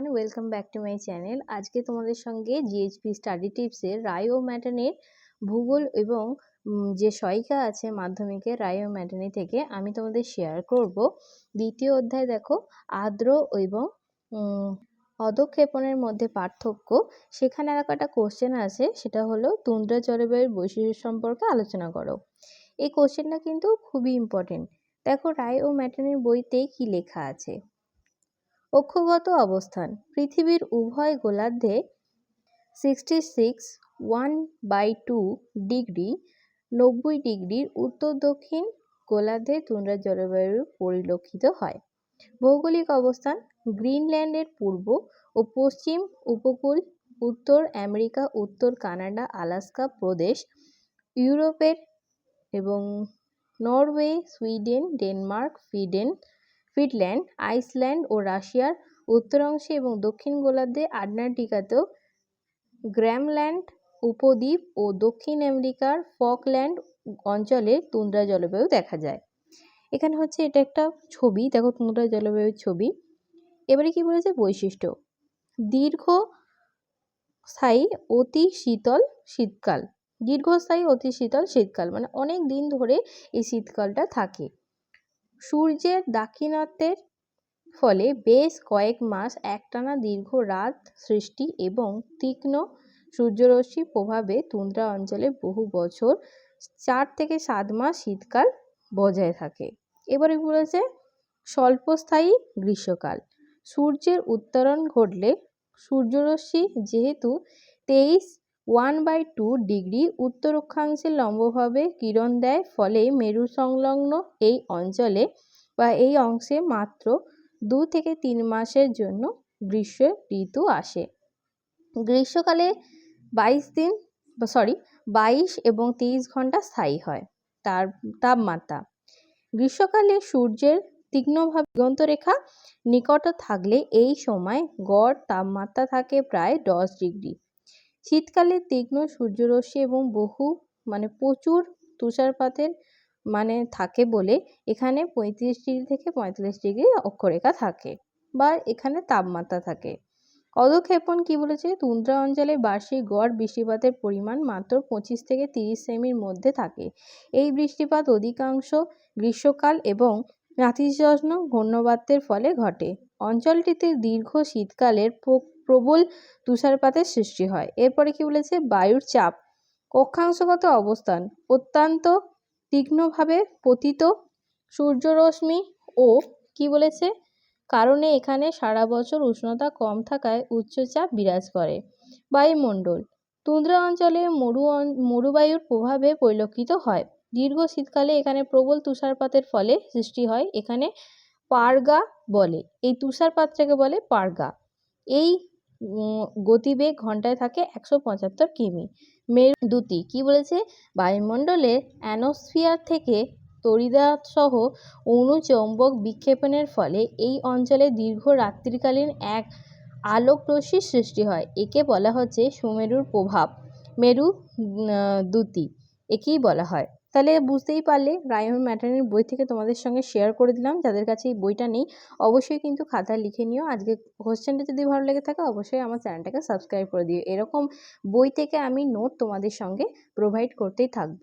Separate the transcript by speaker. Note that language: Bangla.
Speaker 1: Everyone welcome back to my channel আজকে তোমাদের সঙ্গে জিএইচপি স্টাডি টিপসের রায় ও ম্যাটানের ভূগোল এবং যে সহায়িকা আছে মাধ্যমিকের রায় ও ম্যাটানি থেকে আমি তোমাদের শেয়ার করব। দ্বিতীয় অধ্যায় দেখো, আর্দ্র এবং অধক্ষেপণের মধ্যে পার্থক্য। সেখানে আর একটা কোশ্চেন আছে, সেটা হলো তুন্দ্রা জলবায়ুর বৈশিষ্ট্য সম্পর্কে আলোচনা করো। এই কোশ্চেনটা কিন্তু খুবই ইম্পর্টেন্ট দেখো, রায় ও ম্যাটানির বইতে কি লেখা আছে? অক্ষগত অবস্থান। পৃথিবীর উভয় গোলার্ধে sixty six one by two degree নব্বই ডিগ্রির উত্তর দক্ষিণ গোলার্ধে তুন্দ্রা জলবায়ু পরিলক্ষিত হয়। ভৌগোলিক অবস্থান গ্রিনল্যান্ডের পূর্ব ও পশ্চিম উপকূল, উত্তর আমেরিকা, উত্তর কানাডা, আলাস্কা প্রদেশ, ইউরোপের এবং নরওয়ে, সুইডেন, ডেনমার্ক ফিডেন ফিনল্যান্ড আইসল্যান্ড ও রাশিয়ার উত্তরাংশে এবং দক্ষিণ গোলার্ধে আন্টার্কটিকাতেও গ্র্যামল্যান্ড উপদ্বীপ ও দক্ষিণ আমেরিকার ফকল্যান্ড অঞ্চলে তুন্দ্রা জলবায়ু দেখা যায়। এখানে হচ্ছে এটা একটা ছবি, দেখো তুন্দ্রা জলবায়ুর ছবি। এবারে কি বলেছে? বৈশিষ্ট্য। দীর্ঘ স্থায়ী অতি শীতল শীতকাল। দীর্ঘস্থায়ী অতি শীতল শীতকাল মানে অনেক দিন ধরে এই শীতকালটা থাকে। সূর্যের দাক্ষিণাত্যের ফলে বেশ কয়েক মাস একটানা দীর্ঘ রাত সৃষ্টি এবং তীক্ষ্ণ সূর্যরশ্মির প্রভাবে তুন্দ্রা অঞ্চলে বহু বছর চার থেকে সাত মাস শীতকাল বজায় থাকে। এবারে বলেছে, স্বল্পস্থায়ী গ্রীষ্মকাল। সূর্যের উত্তরণ ঘটলে সূর্যরশ্মি যেহেতু তেইশ ওয়ান বাই টু ডিগ্রি উত্তর অক্ষাংশে লম্বভাবে কিরণ দেয়, ফলে মেরু সংলগ্ন এই অঞ্চলে বা এই অংশে মাত্র দু থেকে তিন মাসের জন্য গ্রীষ্ম ঋতু আসে। গ্রীষ্মকালে বাইশ দিন, সরি, বাইশ এবং তেইশ ঘণ্টা স্থায়ী হয় তার তাপমাত্রা। গ্রীষ্মকালে সূর্যের তীক্ষ্ণভাবে দিগন্তরেখা নিকট থাকলে এই সময় গড় তাপমাত্রা থাকে প্রায় দশ ডিগ্রি। শীতকালে তীক্ষ্ণ সূর্যরশ্মি এবং বহু মানে প্রচুর তুষারপাতের মানে থাকে বলে এখানে পঁয়ত্রিশ ডিগ্রি থেকে পঁয়তাল্লিশ ডিগ্রি অক্ষরেখা থাকে বা এখানে তাপমাত্রা থাকে। অধক্ষেপণ কি বলেছে? তুন্দ্রা অঞ্চলে বার্ষিক গড় বৃষ্টিপাতের পরিমাণ মাত্র পঁচিশ থেকে তিরিশ সেমির মধ্যে থাকে। এই বৃষ্টিপাত অধিকাংশ গ্রীষ্মকাল এবং নাতিশীতোষ্ণ ঘূর্ণবাতের ফলে ঘটে। অঞ্চলটিতে দীর্ঘ শীতকালের প্রবল তুষারপাতের সৃষ্টি হয়। এরপরে কি বলেছে? বায়ুর চাপ। অক্ষাংশগত অবস্থান অত্যন্ত তীক্ষ্ণভাবে পতিত সূর্যরশ্মি ও কি বলেছে? কারণে এখানে সারা বছর উষ্ণতা কম থাকায় উচ্চচাপ বিরাজ করে। বায়ুমণ্ডল। তুন্দ্রা অঞ্চলে মরু মরুবায়ুর প্রভাবে পরিলক্ষিত হয়। দীর্ঘ শীতকালে এখানে প্রবল তুষারপাতের ফলে সৃষ্টি হয়। এখানে পারগা বলে। এই তুষারপাতটাকে বলে? পারগা। এই গতিবেগ ঘন্টায় থাকে একশো পঁচাত্তর কিমি। মেরুদূতি কি বলেছে? বায়ুমণ্ডলে অ্যানোস্ফিয়ার থেকে তড়িদাসহ অণুচৌম্বক বিক্ষেপণের ফলে এই অঞ্চলে দীর্ঘ রাত্রিকালীন এক আলোকরশ্মির সৃষ্টি হয়, একে বলা হচ্ছে সুমেরুর প্রভাব। মেরু দ্যুতি একেই বলা হয়। তাহলে বুঝতেই পারলে রায়ন ম্যাটার্নের বই থেকে তোমাদের সঙ্গে শেয়ার করে দিলাম। যাদের কাছে এই বইটা নেই, অবশ্যই কিন্তু খাতা লিখে নিও। আজকে কোশ্চেনটা যদি ভালো লেগে থাকে, অবশ্যই আমার চ্যানেলটাকে সাবস্ক্রাইব করে দিও। এরকম বই থেকে আমি নোট তোমাদের সঙ্গে প্রোভাইড করতেই থাকব।